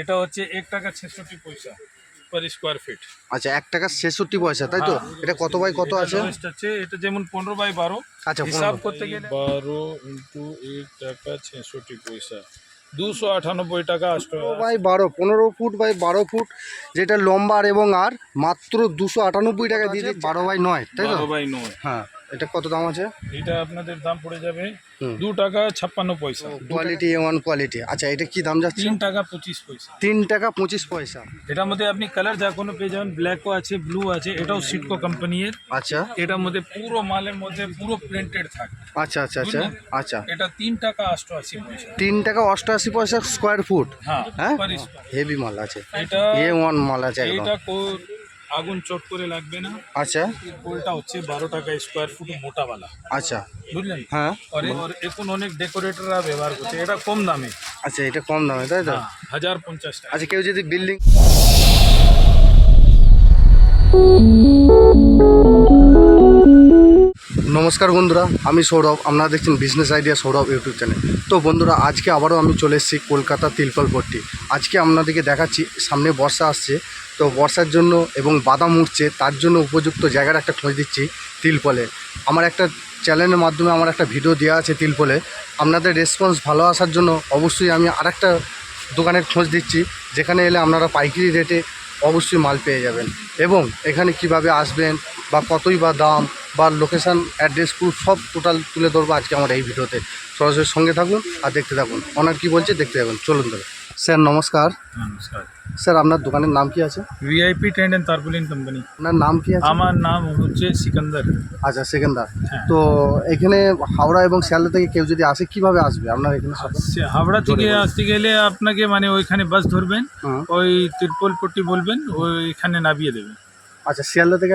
এটা হচ্ছে এক টাকা ছেষট্টি পয়সা পার স্কোয়ার ফিট আচ্ছা এক টাকা ছেষট্টি পয়সা তাই তো? এটা কত বাই কত আছে? আছে এটা যেমন পনেরো বাই বারো আচ্ছা হিসাব করতে গেলে বারো ইন্টু এক টাকা ছেষট্টি পয়সা। দুশো আটানব্বই টাকা বাই বারো পনেরো ফুট বাই বারো ফুট যেটা লম্বা আর এবং আর মাত্র দুশো আটানব্বই টাকা দিয়ে বারো বাই নয় তাই তো? বারো বাই নয়। হ্যাঁ। এটা কত দাম আছে? এটা আপনাদের দাম পড়ে যাবে দু টাকা ছাপ্পান্ন পয়সা। কোয়ালিটি ওয়ান কোয়ালিটি আচ্ছা এটা কি দাম যাচ্ছে? তিন টাকা পঁচিশ পয়সা। তিন টাকা পঁচিশ পয়সা। এটার মধ্যে আপনি কালার যা কোনো পেয়ে যাবেন ব্ল্যাকও আছে ব্লু আছে এটাও সিটকো কোম্পানির আচ্ছা। এটার মধ্যে পুরো মালের মধ্যে পুরো প্রিন্টেড থাকে। আচ্ছা আচ্ছা আচ্ছা আচ্ছা। এটা তিন টাকা অষ্টআশি পয়সা। তিন টাকা অষ্টআশি পয়সা স্কোয়ার ফুট হ্যাঁ হ্যাঁ। হেভি মাল আছে। এটা এ ওয়ান মাল আছে এটা আগুন চট করে লাগবে না। আচ্ছা। পোলটা হচ্ছে বারো টাকা স্কোয়ার ফুট মোটাওয়ালা আচ্ছা। বুঝলেন? হ্যাঁ। আর এখন অনেক ডেকোরেটররা ব্যবহার করছে। এটা কম দামে। আচ্ছা এটা কম দামে তাই তো? হ্যাঁ, হাজার পঞ্চাশ টাকা। আচ্ছা কেউ যদি বিল্ডিং নমস্কার বন্ধুরা, আমি সৌরভ, আপনারা দেখছেন business idea Sourav YouTube channel তো বন্ধুরা, আজকে আবারও আমি চলে এসেছি কলকাতা তিলকলপট্টি আজকে আপনাদেরকে দেখাচ্ছি, সামনে বর্ষা আসছে, তো বর্ষার জন্য এবং বাদাম উঠছে, তার জন্য উপযুক্ত জায়গার একটা খোঁজ দিচ্ছি তিলপলে আমার একটা চ্যানেলের মাধ্যমে আমার একটা ভিডিও দেওয়া আছে তিলপলে আপনাদের রেসপন্স ভালো আসার জন্য অবশ্যই আমি আরেকটা দোকানের খোঁজ দিচ্ছি, যেখানে এলে আপনারা পাইকারি রেটে অবশ্যই মাল পেয়ে যাবেন। এবং এখানে কীভাবে আসবেন বা কতই বা দাম বা লোকেশান অ্যাড্রেস প্রুফ সব টোটাল তুলে ধরবো আজকে আমার এই ভিডিওতে। সরাসরি সঙ্গে থাকুন আর দেখতে থাকুন। ওনার কি বলছে দেখতে থাকুন। চলুন তবে স্যার নমস্কার। নমস্কার। স্যার আপনার দোকানের নাম কি আছে? VIP tent and tarpaulin company আপনার নাম কি আছে? আমার নাম হচ্ছে সিকান্দার। আচ্ছা সেকেন্দার। হ্যাঁ। তো এখানে হাওড়া এবং শিয়ালদা থেকে কেউ যদি আসে কীভাবে আসবে? আপনার এখানে হাওড়া থেকে আসতে গেলে আপনাকে মানে ওইখানে বাস ধরবেন। ওই তিরপল পট্টি বলবেন ওইখানে নামিয়ে দেবেন। আচ্ছা শিয়ালদা থেকে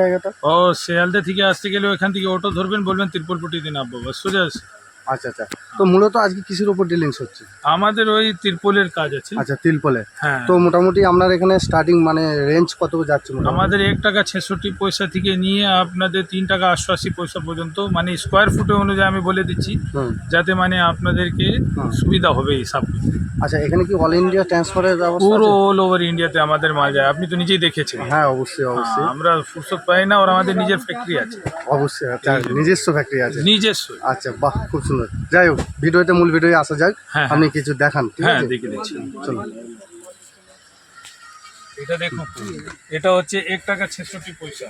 ও শিয়ালদা থেকে আসতে গেলে ওইখান থেকে অটো ধরবেন বলবেন তিরপল পট্টিতে নামবো। বাস সোজা। আচ্ছা আচ্ছা। তো মূলত আজকে কিসের উপর ডিলিংস হচ্ছে? আমাদের ওই তিরপলের কাজ আছে। আচ্ছা তিরপলে। হ্যাঁ। তো মোটামুটি আপনার এখানে স্টার্টিং মানে রেঞ্জ কত যাচ্ছে? আমাদের এক টাকা ছেষট্টি পয়সা থেকে নিয়ে আপনাদের তিন টাকা অষ্টআশি পয়সা পর্যন্ত মানে স্কোয়ার ফুটে অনুযায়ী আমি বলে দিচ্ছি যাতে মানে আপনাদেরকে সুবিধা হবে হিসাব। আচ্ছা এখানে কি অল ইন্ডিয়া ট্রান্সফারের ব্যবস্থা পুরো? অল ওভার ইন্ডিয়াতে আমাদের মাল যায়। আপনি তো নিজেই দেখেছেন। হ্যাঁ অবশ্যই অবশ্যই। হ্যাঁ, আমরা ফুরসত পাই না ওর আমাদের নিজের ফ্যাক্টরি আছে। অবশ্যই আচ্ছা নিজস্ব ফ্যাক্টরি আছে। নিজস্ব। আচ্ছা বাহ খুব সুন্দর। যাই হোক ভিডিওতে মূল ভিডিও আসা যাক। হ্যাঁ, আপনি কিছু দেখান ঠিক হ্যাঁ দেখে দিচ্ছি চলুন। এটা দেখুন। এটা হচ্ছে এক টাকা ছেষট্টি পয়সা।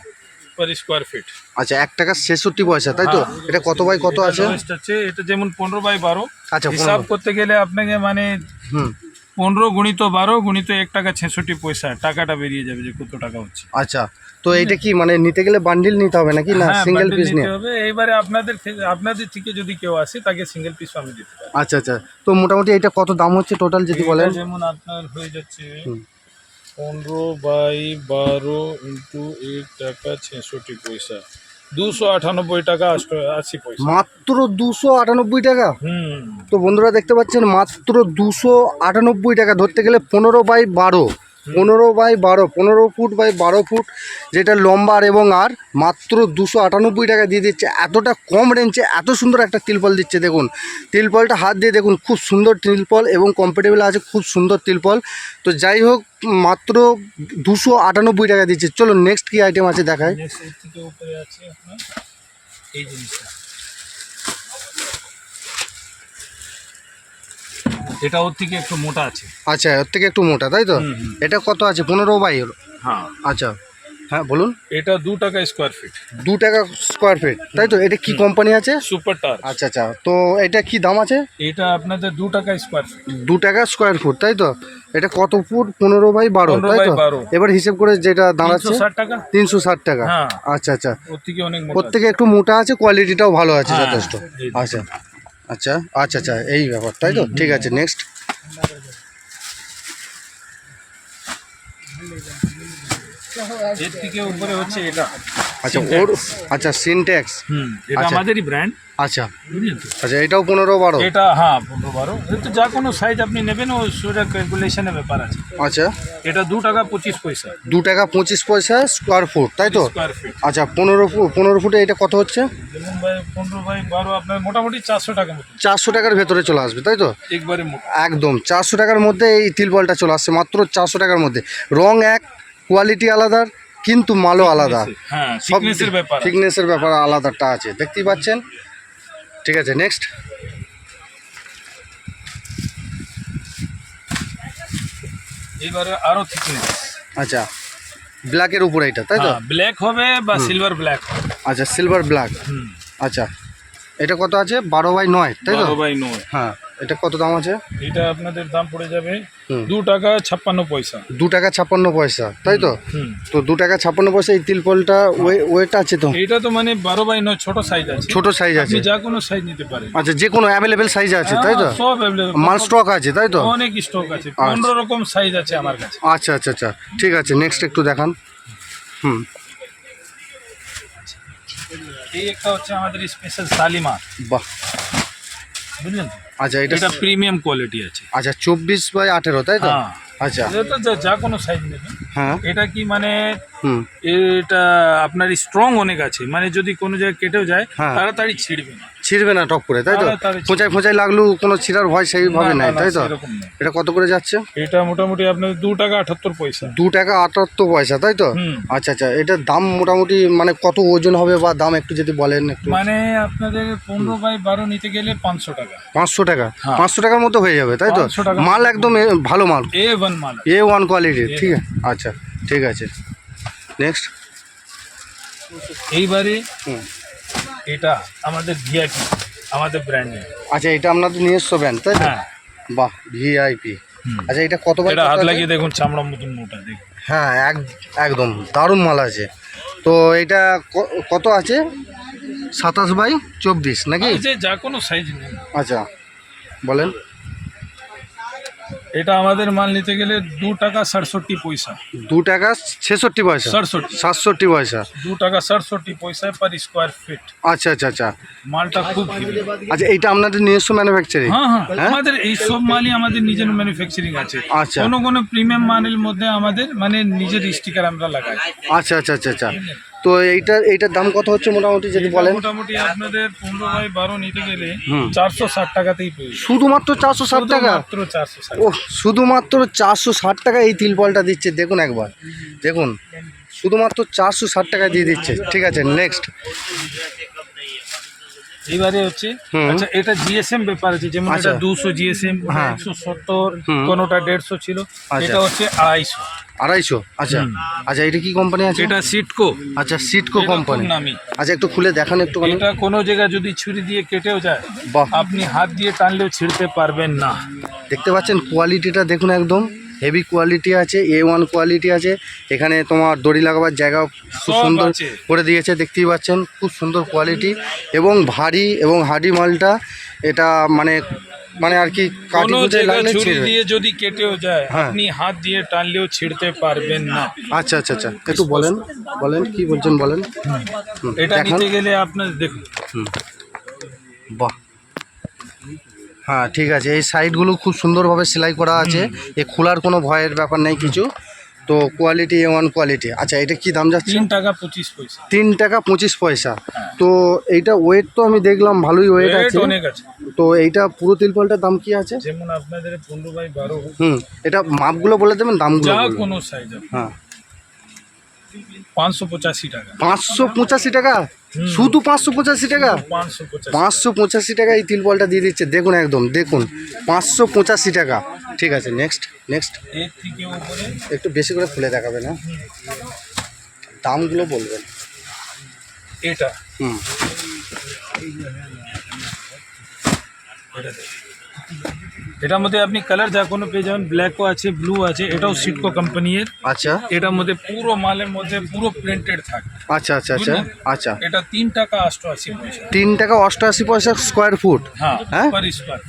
পার স্কোয়ার ফিট আচ্ছা এক টাকা ছেষট্টি পয়সা তাই তো? হ্যাঁ। এটা কত বাই কত আছে? এটা যেমন পনেরো বাই বারো। আচ্ছা হিসাব করতে গেলে আপনাকে মানে পনেরো গুণিত বারো গুণিত এক টাকা ছেষট্টি পয়সা টাকাটা বেরিয়ে যাবে যে কত টাকা হচ্ছে। আচ্ছা তো এটা কি মানে নিতে গেলে বান্ডিল নিতে হবে নাকি? না হ্যাঁ, সিঙ্গেল পিস নিতে হবে। এইবারে আপনাদের থেকে- আপনাদের থেকে যদি কেউ আসে তাকে সিঙ্গেল পিস আমি দিতে পারি। আচ্ছা আচ্ছা। তো মোটামুটি এটা কত দাম হচ্ছে টোটাল যদি বলেন? যেমন আপনার হয়ে যাচ্ছে। পনেরো বাই বারো ইন্টু এক টাকা ছেষট্টি পয়সা। দুশো আটানব্বই টাকা আশি পয়সা। মাত্র দুশো আটানব্বই টাকা? হুম। তো বন্ধুরা দেখতে পাচ্ছেন মাত্র দুশো আটানব্বই টাকা ধরতে গেলে পনেরো বাই বারো। পনেরো বাই বারো, পনেরো ফুট বাই বারো ফুট, যেটা লম্বা আর এবং আর মাত্র দুশো আটানব্বই টাকা দিয়ে দিচ্ছে। এতটা কম রেঞ্জে এত সুন্দর একটা তিলপল দিচ্ছে, দেখুন। তিলপলটা হাত দিয়ে দেখুন, খুব সুন্দর তিলপল এবং কমফোর্টেবল আছে, খুব সুন্দর তিলপল। তো যাই হোক, মাত্র দুশো আটানব্বই টাকা দিচ্ছে। চলো নেক্সট কী আইটেম আছে দেখায় এই জিনিসটা। এটা ওর থেকে একটু মোটা আছে। আচ্ছা ওর থেকে একটু মোটা তাই তো। এটা কত আছে? পনেরো বাই হ্যাঁ। আচ্ছা। হ্যাঁ বলুন। এটা দু টাকা স্কোয়ার ফিট দু টাকা স্কোয়ার ফিট তাই তো? এটা কি কোম্পানি আছে? সুপার টার আচ্ছা আচ্ছা। তো এটা কি দাম আছে? এটা আপনাদের দু টাকা স্কোয়ার ফিট দু টাকা স্কোয়ার ফুট তাই তো? এটা কত ফুট পনেরো বাই বারো তাই তো? এবার হিসেব করে যেটা দাঁড়াচ্ছে তিনশো ষাট টাকা? হ্যাঁ। আচ্ছা আচ্ছা। ওর থেকে। একটু মোটা আছে কোয়ালিটিটাও ভালো আছে হ্যাঁ, যথেষ্ট। আচ্ছা। আচ্ছা আচ্ছা আচ্ছা এই ব্যাপার, তাই তো? ঠিক আছে নেক্সট এর থেকে উপরে হচ্ছে এটা। আচ্ছা ওর আচ্ছা সিনট্যাক্স হুম এটা আচ্ছা। আমাদেরই ব্র্যান্ড আচ্ছা। বুঝলেন তো? আচ্ছা এটাও পনেরো বারো? এটা হ্যাঁ পনেরো বারো। তো যা কোনো সাইজ আপনি নেবেন ও সেটা ক্যালকুলেশনের ব্যাপার আছে। আচ্ছা। এটা দু টাকা পঁচিশ পয়সা। দু টাকা পঁচিশ পয়সা স্কোয়ার ফুট তাই তো? স্কোয়ার ফিট আচ্ছা পনেরো পনেরো ফুটে এটা কত হচ্ছে? ভাই পনেরো বাই বারো আপনার মোটামুটি চারশো টাকা মতো। চারশো টাকার ভেতরে চলে আসবে তাই তো? একবারে একদম চারশো টাকার মধ্যে এই তিলবলটা চলে আসছে মাত্র চারশো টাকার মধ্যে। রং এক কোয়ালিটি আলাদা কিন্তু মালও আলাদা। হ্যাঁ থিকনেসের ব্যাপার। থিকনেসের ব্যাপার আলাদাটা আছে। দেখতেই পাচ্ছেন? ঠিক আছে নেক্সট এবারে আরও থিকনেস আচ্ছা ব্ল্যাকের উপরে এটা তাই তো? ব্ল্যাক হবে বা সিলভার ব্ল্যাক আচ্ছা সিলভার ব্ল্যাক আচ্ছা এটা কত আছে? বারো বাই নয় তাই তো? বারো বাই নয়। হ্যাঁ। এটা কত দাম আছে? এটা আপনাদের দাম পড়ে যাবে। দু টাকা ছাপ্পান্ন পয়সা। দু টাকা ছাপ্পান্ন পয়সা তাই তো? তো দু টাকা ছাপ্পান্ন পয়সা এই তিলপলটা ওয়েট আছে তো? এটা তো মানে বারো বাই নয় ছোট সাইজ আছে। ছোট সাইজ আছে। যা কোনো সাইজ নিতে পারেন। আচ্ছা যে কোনো অ্যাভেলেবেল সাইজ আছে তাই তো? হ্যাঁ, সব। মাল স্টক আছে তাই তো? অনেক স্টক আছে। পনেরো রকম সাইজ আছে আমার কাছে। আচ্ছা আচ্ছা আচ্ছা। ঠিক আছে নেক্সট একটু দেখান। হুম। এই একটা হচ্ছে আমাদের স্পেশাল সালিমা বাহ। বুঝলেন? আচ্ছা এটা এটা প্রিমিয়াম কোয়ালিটি আছে। আচ্ছা চব্বিশ বাই আঠেরো তাই তো? হ্যাঁ। আচ্ছা। এটা যা- যা কোনো সাইজ নেবেন। হ্যাঁ। এটা কি মানে হুম। এটা আপনার স্ট্রং অনেক আছে। মানে যদি কোনো জায়গায় কেটেও যায় হ্যাঁ। তাড়াতাড়ি ছিঁড়বে না। ছিঁড়বে না টপ করে তাই তো? ছিঁড়বে। ফোঁচায় ফোঁচায় লাগলেও কোনো ছিঁড়ার ভয় সেইভাবে নাই তাই তো? এটা কত করে যাচ্ছে? এটা মোটামুটি আপনার দু টাকা আটাত্তর পয়সা। দু টাকা আটাত্তর পয়সা তাই তো? আচ্ছা আচ্ছা এটার দাম মোটামুটি মানে কত ওজন হবে বা দাম একটু যদি বলেন একটু? মানে আপনাদের পনেরো বাই বারো নিতে গেলে পাঁচশো টাকা। পাঁচশো টাকা? হ্যাঁ। পাঁচশো টাকার মতো হয়ে যাবে তাই তো? মাল একদম ভালো মাল। এ ওয়ান মাল। এ ওয়ান কোয়ালিটির ঠিক আছে। আচ্ছা ঠিক আছে। নেক্সট এইবারে এটা আমাদের ভিআইপি আমাদের ব্র্যান্ডে আচ্ছা এটা আপনাদের নিজস্ব ব্র্যান্ড তাই না হ্যাঁ। বাহ ভিআইপি। আচ্ছা এটা কত বাই এটা হাত লাগিয়ে দেখুন চামড়ার মতন মোটা দেখুন। হ্যাঁ এক একদম দারুণ মাল আছে। তো এটা কত আছে? সাতাশ বাই চব্বিশ নাকি? যে যা কোনো সাইজ নেই। আচ্ছা বলেন। এটা আমাদের মাল নিতে গেলে দু টাকা সাতষট্টি পয়সা। দু টাকা ছেষট্টি পয়সা? সাতষট্টি। সাতষট্টি পয়সা। দু টাকা সাতষট্টি পয়সা পার স্কোয়ার ফিট আচ্ছা আচ্ছা আচ্ছা। মালটা খুব আচ্ছা এইটা আপনাদের নিজস্ব ম্যানুফ্যাকচারিং হ্যাঁ হ্যাঁ? আমাদের এই সব মালই আমাদের নিজের ম্যানুফ্যাকচারিং আছে। আচ্ছা। কোনো কোনো প্রিমিয়াম মালের মধ্যে আমাদের মানে নিজের স্টিকার আমরা লাগাই। আচ্ছা আচ্ছা আচ্ছা আচ্ছা। তো এইটা এইটার দাম কত হচ্ছে মোটামুটি যদি বলেন? মোটামুটি আপনাদের পনেরো বাই বারো নিতে গেলে। চারশো ষাট টাকাতেই শুধুমাত্র চারশো ষাট টাকা? ও শুধুমাত্র চারশো ষাট টাকা এই তিলপলটা দিচ্ছে। দেখুন একবার। দেখুন শুধুমাত্র চারশো ষাট টাকা দিয়ে দিচ্ছে। ঠিক আছে নেক্সট এইবারে হচ্ছে আচ্ছা এটা জিএসএম ব্যাপার আছে যেমন আচ্ছা। এটা দুশো জিএসএম হ্যাঁ। একশো সত্তর কোনোটা দেড়শো ছিল আচ্ছা। এটা হচ্ছে আড়াইশো। আড়াইশো? আচ্ছা। আচ্ছা এটা কি কোম্পানি আছে? এটা সিটকো আচ্ছা সিটকো কোম্পানি আচ্ছা একটু খুলে দেখান একটু এটা কোনো জায়গায় যদি ছুরি দিয়ে কেটেও যায় আপনি হাত দিয়ে টানলেও ছিঁড়তে পারবেন না। দেখতে পাচ্ছেন কোয়ালিটিটা দেখুন একদম। হেভি কোয়ালিটি আছে এ ওয়ান কোয়ালিটি আছে এখানে তোমার দড়ি লাগাবার জায়গা খুব সুন্দর করে দিয়েছে দেখতেই পাচ্ছেন খুব সুন্দর কোয়ালিটি এবং ভারী এবং হাডি মালটা এটা মানে মানে আর কি লাগলে দিয়ে যদি কেটেও যায় হ্যাঁ। আপনি হাত দিয়ে টানলেও ছিঁড়তে পারবেন না। আচ্ছা আচ্ছা আচ্ছা একটু বলেন বলেন কি বলছেন বলেন? এটা নিতে গেলে আপনার দেখুন। বাহ। হ্যাঁ ঠিক আছে। এই সাইডগুলো খুব সুন্দরভাবে সেলাই করা আছে। এ খোলার কোনো ভয়ের ব্যাপার নেই কিছু। তো কোয়ালিটি এ ওয়ান কোয়ালিটি আচ্ছা এটা কি দাম যাচ্ছে? তিন টাকা পঁচিশ পয়সা। তিন টাকা পঁচিশ পয়সা। হ্যাঁ। তো এইটা ওয়েট তো আমি দেখলাম ভালোই ওয়েট আছে। অনেক আছে। তো এইটা পুরো তিলপলটার দাম কি আছে? যেমন আপনাদের পনেরো বাই বারো। হুম এটা মাপগুলো বলে দেবেন দামগুলো কোনো সাইজ হ্যাঁ। পাঁচশো পঁচাশি টাকা। পাঁচশো পঁচাশি টাকা? শুধু পাঁচশো পঁচাশি টাকা? পাঁচশো পঁচাশি টাকা। এই তিলপলটা দিয়ে দিচ্ছে। দেখুন একদম দেখুন। পাঁচশো পঁচাশি টাকা। ঠিক আছে নেক্সট নেক্সট একটু বেশি করে খুলে দেখাবে না দামগুলো বলবেন। এটা। হুম। এটার মধ্যে আপনি কালার যা কোনো পেয়ে যাবেন ব্ল্যাকও আছে ব্লু আছে এটাও সিটকো কোম্পানির আচ্ছা। এটার মধ্যে পুরো মালের মধ্যে পুরো প্রিন্টেড থাকে। আচ্ছা আচ্ছা আচ্ছা আচ্ছা। এটা তিন টাকা অষ্টআশি পয়সা। তিন টাকা অষ্টআশি পয়সা স্কোয়ার ফুট হ্যাঁ হ্যাঁ?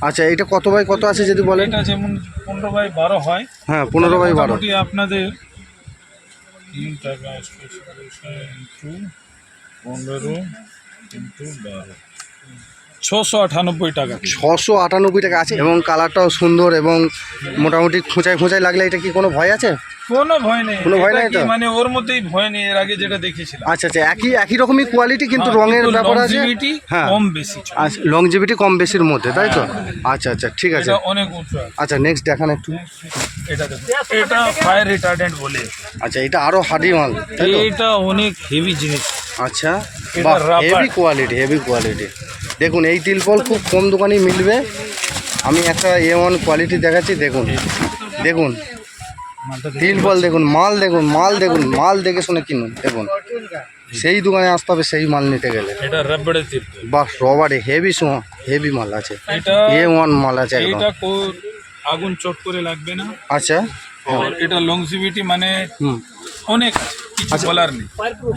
আচ্ছা এটা কত বাই কত আছে যদি বলেন? এটা যেমন পনেরো বাই বারো হয় হ্যাঁ পনেরো বাই বারো। আপনাদের তিন টাকা অষ্টআশি পয়সা ইন্টু পনেরো ইন্টু বারো। ছশো আটানব্বই টাকা। ছশো আটানব্বই টাকা আছে এবং কালারটাও সুন্দর এবং মোটামুটি খোঁচায় খোঁচায় লাগলে এটা কি কোনো ভয় আছে? কোনো ভয় নেই। কোনো ভয় এটা তো? মানে ওর মধ্যেই ভয় নেই এর আগে যেটা দেখেছিলাম। আচ্ছা আচ্ছা একই একই রকমই কোয়ালিটি কিন্তু হ্যাঁ, রঙের ব্যাপার আছে? হ্যাঁ। কম বেশি। আচ্ছা লংজিভিটি কম বেশির মধ্যে তাই তো? আচ্ছা আচ্ছা ঠিক আছে। অনেক উঁচু আচ্ছা নেক্সট দেখান একটু। এটা এটা ফায়ার রিটার্ডেন্ট বলে। আচ্ছা এটা আরও হার্ডি মাল এটা অনেক হেভি জিনিস। আচ্ছা হেভি কোয়ালিটি হেভি কোয়ালিটি দেখুন এই তিলপল খুব কম দোকানেই মিলবে। আমি একটা এ ওয়ান কোয়ালিটি দেখাচ্ছি দেখুন। দেখুন। তিলপল দেখুন মাল দেখুন মাল দেখুন মাল দেখে শুনে কিনুন দেখুন। সেই দোকানে আসতে হবে সেই মাল নিতে গেলে। এটা রাবড়ে তিল। বাহ রবারে হেভি হেভি মাল আছে। এ ওয়ান মাল আছে একদম। এটা আগুন চট করে লাগবে না? আচ্ছা। এটা লংজিভিটি মানে অনেক আছে কিছু বলার নেই।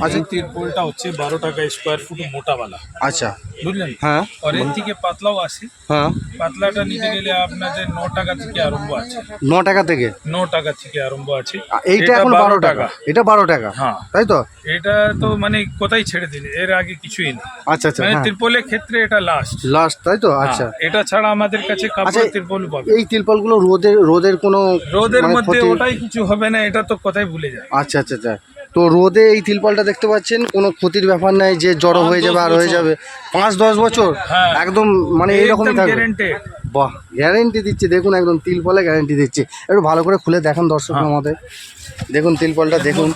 আচ্ছা। এই হচ্ছে বারো টাকা স্কোয়ার ফুট মোটাওয়ালা আচ্ছা। বুঝলেন? হ্যাঁ। আর এর থেকে পাতলাও আছে। হ্যাঁ। পাতলাটা নিতে গেলে আপনাদের ন টাকা থেকে আরম্ভ আছে। ন টাকা থেকে? ন টাকা থেকে আরম্ভ আছে। এইটা এখন বারো টাকা। এটা বারো টাকা। হ্যাঁ। তাই তো? এটা তো মানে কোথায় ছেড়ে দিন এর আগে কিছুই না। আচ্ছা আচ্ছা মানে তিরপলের ক্ষেত্রে এটা লাস্ট লাস্ট তাই তো? আচ্ছা। এটা ছাড়া আমাদের কাছে আচ্ছা, কাপড় তিরপল পাবে। এই তিরপলগুলো রোদের রোদের কোনো রোদের মানে মধ্যে ওটাই কিছু হবে না এটা তো কথাই ভুলে যায়। আচ্ছা আচ্ছা আচ্ছা। তো রোদে এই তিরপলটা দেখতে পাচ্ছেন কোনো ক্ষতির ব্যাপার নাই যে জড়ো হয়ে যাবে আর হয়ে যাবে। পাঁচ দশ বছর হ্যাঁ। একদম মানে এইরকমই থাকবে। বাহ গ্যারেন্টি দিচ্ছে দেখুন একদম তিলপলে গ্যারেন্টি দিচ্ছে। একটু ভালো করে খুলে দেখান দর্শক হ্যাঁ। আমাদের। দেখুন তিলপলটা দেখুন।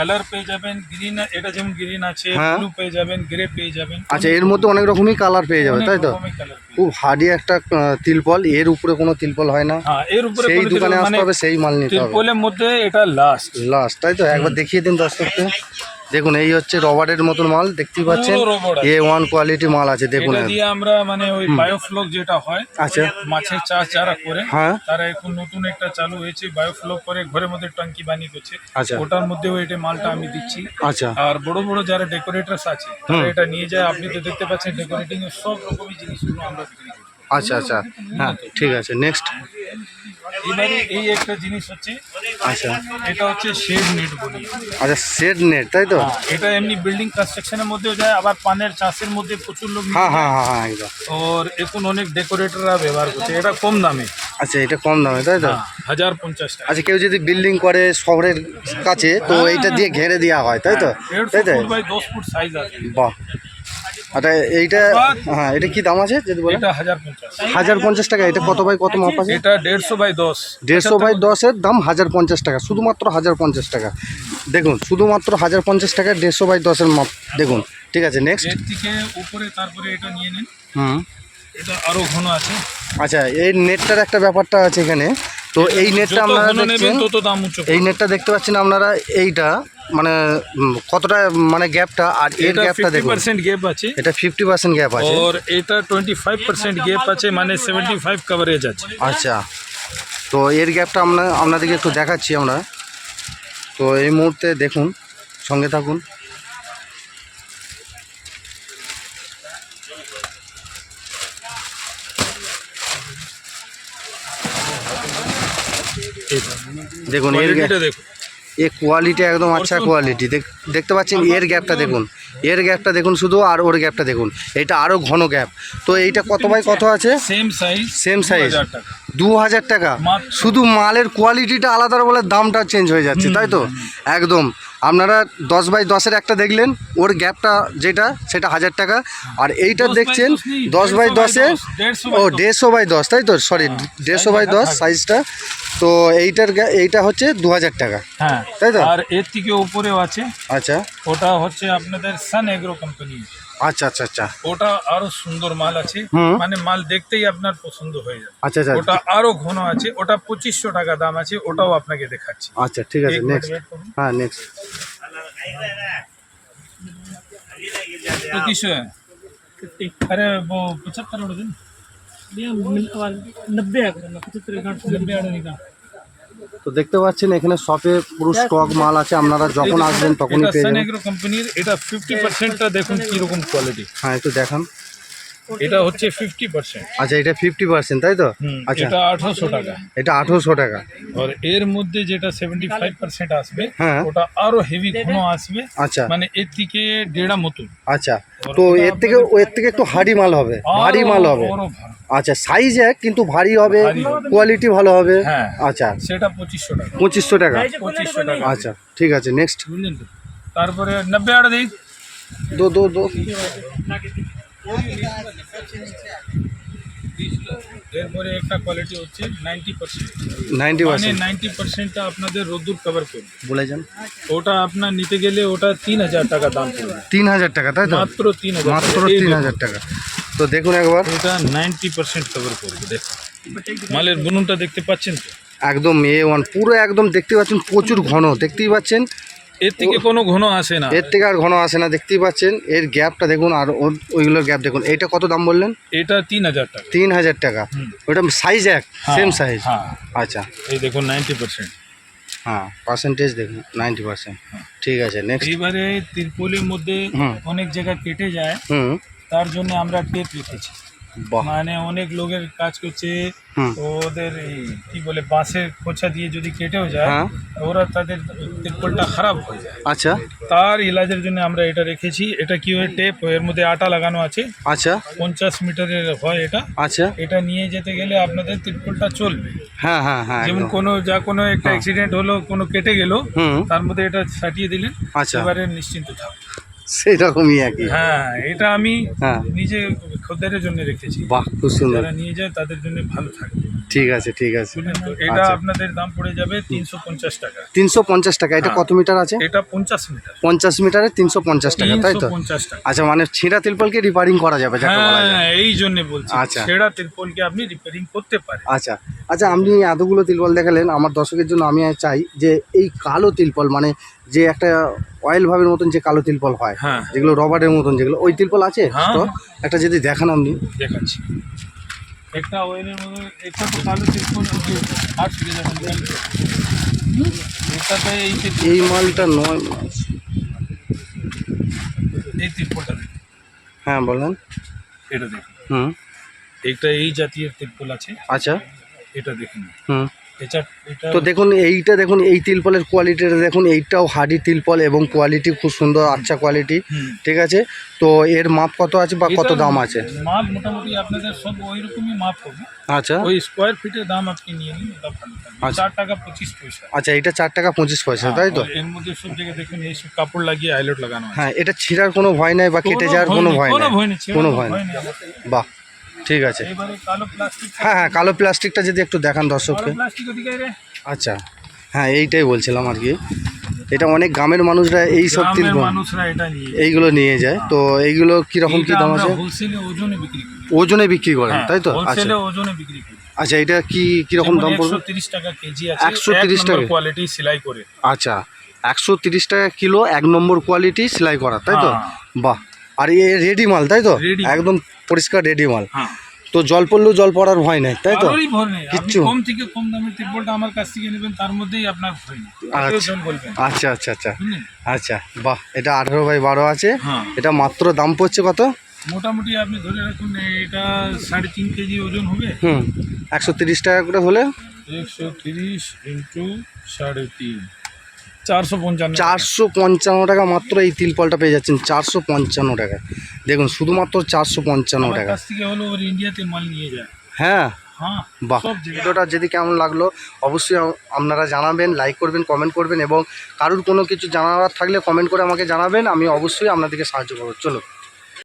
কালার পেয়ে যাবেন গ্রিন এটা যেমন গ্রিন আছে হ্যাঁ। ব্লু পেয়ে যাবেন গ্রে পেয়ে যাবেন আচ্ছা এর মধ্যে অনেক রকমই কালার পেয়ে যাবে অনেক তাই তো? রকমের colour পেয়ে খুব হার্ডি একটা আহ, তিলপল এর উপরে কোনো তিলপল হয় না। যাবেন। হ্যাঁ এর উপরে সেই কোনো কিছু দোকানে মানে আসতে হবে সেই মাল নিতে হবে। তিরপলের মধ্যে এটা লাস্ট লাস্ট তাই তো? একবার দেখিয়ে দিন দর্শককে। দেখুন এই হচ্ছে রবারের মতন মাল দেখতেই পাচ্ছেন। এ ওয়ান কোয়ালিটি মাল আছে দেখুন। দিয়ে আমরা মানে ওই বায়োফ্লক যেটা হয় আচ্ছা। মাছের চাষ যারা করে হ্যাঁ। তারা এখন নতুন একটা চালু হয়েছে বায়োফ্লক করে ঘরের মধ্যে ট্যাঙ্কি বানিয়ে করছে আচ্ছা। ওটার মধ্যেও এটা মালটা আমি দিচ্ছি। আচ্ছা। আর বড় বড় যারা ডেকোরেটার্স আছে তারা এটা নিয়ে যায়। আপনি তো দেখতে পাচ্ছেন ডেকোরেটিং এর সব রকমই জিনিসগুলো আমরা বিক্রি করি। আচ্ছা আচ্ছা। হ্যাঁ ঠিক আছে। নেক্সট এবারে এই একটা জিনিস হচ্ছে আচ্ছা। এটা হচ্ছে শেড নেট বলি। আচ্ছা সেট নেট তাই তো? হ্যাঁ, এটা এমনি বিল্ডিং কনস্ট্রাকশনের মধ্যেও যায় আবার পানের চাষের মধ্যে প্রচুর লোক হ্যাঁ হ্যাঁ হ্যাঁ হ্যাঁ একদম। এখন অনেক ডেকোরেটররা ব্যবহার করছে এটা কম দামে। আচ্ছা এটা কম দামে তাই তো? হ্যাঁ, হাজার পঞ্চাশ টাকা। আচ্ছা কেউ যদি বিল্ডিং করে শহরের কাছে তো হ্যাঁ, এইটা দিয়ে ঘেরে দেওয়া হয় তাই তো? তাই তো? বাই দশ ফুট সাইজ আছে। বাহ। আচ্ছা এইটা হ্যাঁ এটা কি দাম আছে যদি বলেন? এটা হাজার পঞ্চাশ হাজার পঞ্চাশ টাকা এটা কত বাই কত মাপ আছে? এটা দেড়শো বাই দশ। দেড়শো বাই দশের দাম হাজার পঞ্চাশ টাকা শুধুমাত্র হাজার পঞ্চাশ টাকা। দেখুন শুধুমাত্র হাজার পঞ্চাশ টাকা দেড়শো বাই দশের মাপ। দেখুন ঠিক আছে নেক্সট এর থেকে উপরে তারপরে এটা নিয়ে নিন। হুম। এটা আরও ঘন আছে। আচ্ছা এই নেটটার একটা ব্যাপারটা আছে এখানে। তো এই নেটটা আপনারা দেখছেন এই নেটটা দেখতে পাচ্ছেন আপনারা এইটা মানে কতটা মানে গ্যাপটা আর এর গ্যাপটা দেখুন। পার্সেন্ট গ্যাপ আছে। এটা ফিফটি পার্সেন্ট গ্যাপ আছে। और এটা টোয়েন্টি ফাইভ পার্সেন্ট গ্যাপ আছে মানে সেভেন্টি ফাইভ কভারেজ আছে। আচ্ছা। তো এর গ্যাপটা আমরা আপনাদেরকে একটু দেখাচ্ছি আমরা। তো এই মুহূর্তে দেখুন সঙ্গে থাকুন। দেখুন এর এ কোয়ালিটি একদম আচ্ছা কোয়ালিটি দেখতে পাচ্ছেন এর গ্যাপটা দেখুন। এর গ্যাপটা দেখুন শুধু আর ওর গ্যাপটা দেখুন। এটা আরও ঘন গ্যাপ তো এইটা কত বাই কত আছে? সেম সাইজ সেম সাইজ দু হাজার টাকা। শুধু মালের কোয়ালিটিটা আলাদা বলে দামটা চেঞ্জ হয়ে যাচ্ছে তাই তো? একদম। আপনারা দশ বাই দশের একটা দেখলেন ওর গ্যাপটা যেটা সেটা হাজার টাকা। আর এইটা দেখছেন দশ বাই দশে ও দেড়শো বাই দশ তাই তো? সরি দেড়শো বাই দশ সাইজটা তো এইটার এইটা হচ্ছে দু হাজার টাকা। হ্যাঁ তাই তো? আর এর থেকে উপরেও আছে। আচ্ছা। ওটা হচ্ছে আপনাদের সান এগ্রো কোম্পানি আচ্ছা আচ্ছা আচ্ছা ওটা আরো সুন্দর মাল আছে হুম। মানে মাল দেখতেই আপনার পছন্দ হয়ে যাবে আচ্ছা আচ্ছা ওটা আরো ঘন আছে ওটা পঁচিশশো টাকা দাম আছে ওটাও আপনাকে দেখাচ্ছি আচ্ছা ঠিক আছে এক মিনিট নেক্সট wait করুন। হ্যাঁ নেক্সট तो किस है अरे वो पचहत्तर उड़ दिन भैया मिल- वाल- नब्बे अगर पचहत्तर नब्बे आड़े का তো দেখতে পাচ্ছেন এখানে শপে পুরো স্টক মাল আছে আপনারা যখন আসবেন তখনই পেয়ে যাবেন। এগ্রো কোম্পানির এটা ফিফটি পার্সেন্টটা দেখুন কীরকম কোয়ালিটি হ্যাঁ একটু দেখান। এটা হচ্ছে ফিফটি পার্সেন্ট আচ্ছা এটা ফিফটি পার্সেন্ট তাই তো? আচ্ছা। এটা আঠারোশো টাকা। এটা আঠেরোশো টাকা। আর এর মধ্যে যেটা সেভেন্টি ফাইভ পার্সেন্ট আসবে হ্যাঁ। ওটা আরও হেভি ঘন আসবে আচ্ছা। মানে এর থেকে দেড়া মতন আচ্ছা। তো এর থেকে এর থেকে একটু হাড়ি মাল হবে। ভারী মাল হবে। আচ্ছা সাইজ এক কিন্তু ভারী হবে কোয়ালিটি ভালো হবে। হ্যাঁ। আচ্ছা। সেটা পঁচিশশো টাকা। পঁচিশশো টাকা। পঁচিশশো টাকা। আচ্ছা ঠিক আছে নেক্সট বুঝলেন তো? তারপরে নব্বই আটা দিই। দো দো দো। এরপরে একটা কোয়ালিটি হচ্ছে নাইনটি পার্সেন্ট নাইনটি মানে পার্সেন্ট নাইনটি পার্সেন্টটা আপনাদের রোদ্দুর কভার করবে। বলে যান। ওটা আপনার নিতে গেলে ওটা তিন হাজার টাকা দাম পড়বে। তিন হাজার টাকা তাই তো? মাত্র তিন হাজার মাত্র তিন হাজার টাকা। তো দেখুন একবার। এটা নাইনটি পার্সেন্ট কভার করবে দেখুন। মালের বুনুনটা দেখতে পাচ্ছেন তো? একদম এ ওয়ান পুরো একদম দেখতে পাচ্ছেন প্রচুর ঘন। দেখতেই পাচ্ছেন? এর থেকে কোনো ঘন আসে না। এর থেকে আর ঘন আসে না দেখতেই পাচ্ছেন। এর গ্যাপটা দেখুন আর ওর- ওইগুলোর গ্যাপ দেখুন। এইটা কত দাম বললেন? এটা তিন হাজার টাকা। তিন হাজার টাকা। ওটা সাইজ এক হ্যাঁ, সেম সাইজ হ্যাঁ। আচ্ছা। এই দেখুন নাইনটি পার্সেন্ট হ্যাঁ পার্সেন্টেজ দেখুন নাইনটি পার্সেন্ট ঠিক আছে নেক্সট এইবারে তিরপলের মধ্যে। অনেক জায়গা কেটে যায়। তার জন্য আমরা টেপ রেখেছি। মানে অনেক লোকের কাজ করছে ওদের কি বলে বাঁশের খোঁচা দিয়ে যদি কেটেও যায় হ্যাঁ। ওরা তাদের তিরপলটা খারাপ হয়ে যায়। আচ্ছা। তার ইলাজের জন্য আমরা এটা রেখেছি। এটা কি হয় টেপ এর মধ্যে আটা লাগানো আছে। আচ্ছা। পঞ্চাশ মিটারের হয় এটা। আচ্ছা। এটা নিয়ে যেতে গেলে আপনাদের তিরপলটা চলবে। হ্যাঁ হ্যাঁ হ্যাঁ যেমন কোনো যা কোনো একটা অ্যাক্সিডেন্ট হলো কোনো কেটে গেল তার মধ্যে এটা ছাটিয়ে দিলেন। আচ্ছা। এবারে নিশ্চিন্ত সেরকমই একই। হ্যাঁ এটা আমি হ্যাঁ। নিজে খদ্দারের জন্য রেখেছি। বাহ খুব সুন্দর। যারা নিয়ে যায় তাদের জন্য ভালো থাকবে। ঠিক আছে ঠিক আছে। এটা আচ্ছা। আপনাদের দাম পড়ে যাবে তিনশো পঞ্চাশ টাকা। তিনশো পঞ্চাশ টাকা এটা হ্যাঁ। কত মিটার আছে? এটা পঞ্চাশ মিটার। পঞ্চাশ মিটারে তিনশো পঞ্চাশ টাকা তাই তো? পঞ্চাশ টাকা। আচ্ছা মানে ছিঁড়া তিরপলকে রিপেয়ারিং করা যাবে হ্যাঁ এই জন্য বলছি। আচ্ছা। তিরপলকে আপনি রিপেয়ারিং করতে পারেন। আচ্ছা আচ্ছা আপনি এতগুলো তিলপল দেখালেন আমার দর্শকের জন্য আমি চাই যে এই কালো তিলপল মানে যে একটা অয়েল ভাবের মতন যে কালো তিলপল হয় হ্যাঁ। যেগুলো রবারের মতন যেগুলো ওই তিলপল আছে হ্যাঁ। তো একটা যদি দেখান আপনি। দেখাচ্ছি। একটা ওয়েলের মধ্যে একটা তো কালো তিরপল আট ফিরে যাবেন এটাতে এই তিরপল- এই মালটা নয় এই তিরপলটা দেখুন। হ্যাঁ বলেন। এটা দেখুন। হুম। একটা এই জাতীয় তিরপল আছে। আচ্ছা। এটা দেখুন। হুম। তো দেখুন এইটা দেখুন এই তিলপলের কোয়ালিটিটা দেখুন এইটাও হাডি তিলপল এবং কোয়ালিটি খুব সুন্দর আচ্ছা কোয়ালিটি ঠিক আছে? তো এর মাপ কত আছে বা কত দাম আছে? মাপ মোটামুটি আপনাদের সব ওই রকমই মাপ হবে। আচ্ছা। ওই স্কোয়ার ফিটের দাম আপনি নিয়ে নিন আচ্ছা। টাকা পঁচিশ পয়সা। আচ্ছা এটা চার টাকা পঁচিশ পয়সা তাই তো? এর মধ্যে সব জায়গায় দেখুন এই সব কাপড় লাগিয়ে আইলট লাগানো আছে। হ্যাঁ এটা ছিঁড়ার কোনো ভয় নাই বা কেটে যাওয়ার কোনো ভয় কোনো ভয় নেই কোনো ভয় নেই। নেই। বাহ। ঠিক আছে। এবারে কালো প্লাস্টিক হ্যাঁ হ্যাঁ কালো প্লাস্টিকটা যদি একটু দেখান দর্শককে। প্লাস্টিক ওদিকে রে। আচ্ছা হ্যাঁ এইটাই বলছিলাম আর কি। এটা অনেক গ্রামের মানুষরা এই সব এইগুলো নিয়ে যায়। তো এইগুলো কীরকম কি দাম আছে? ওজনে বিক্রি করেন হ্যাঁ, তাই তো? আচ্ছা। হোলসেলে ওজনে বিক্রি আচ্ছা এটা কি কীরকম দাম পড়বে? একশো তিরিশ টাকা কেজি আছে 130 টাকা? কোয়ালিটি সেলাই করে। আচ্ছা একশো তিরিশ টাকা কিলো এক নম্বর কোয়ালিটি সেলাই করা তাই তো? হ্যাঁ। বাহ আর এ রেডি মাল তাই তো? Ready। একদম পরিষ্কার রেডি মাল। হ্যাঁ। তো জল পড়লেও জল পড়ার ভয় নেই তাই তো? কারোরই ভয় নেই। আপনি কিচ্ছু? কম থেকে কম দামের তিরপলটা আমার কাছ থেকে নেবেন তার মধ্যেই আপনার ভয় নেই। আচ্ছা। কেউ জন বলবেন। আচ্ছা আচ্ছা আচ্ছা। বুঝলেন? আচ্ছা বাহ এটা আঠেরো বাই বারো আছে। হ্যাঁ। এটা মাত্র দাম পড়ছে কত? মোটামুটি আপনি ধরে রাখুন এটা সাড়ে তিন কেজি ওজন হবে। হুম একশো তিরিশ টাকা করে হলে? একশো তিরিশ ইন্টু সাড়ে তিন। চারশো পঞ্চান্ন চারশো পঞ্চান্ন টাকা মাত্র এই তিলপলটা পেয়ে যাচ্ছেন চারশো পঞ্চান্ন টাকা। দেখুন শুধুমাত্র চারশো পঞ্চান্ন টাকা। থেকে হলো ওর ইন্ডিয়াতে মাল নিয়ে যায়। হ্যাঁ? হ্যাঁ বাহ। ভিডিওটা যদি কেমন লাগল অবশ্যই আপনারা জানাবেন লাইক করবেন কমেন্ট করবেন এবং কারুর কোনো কিছু জানার থাকলে কমেন্ট করে আমাকে জানাবেন আমি অবশ্যই আপনাদেরকে সাহায্য করব। চলো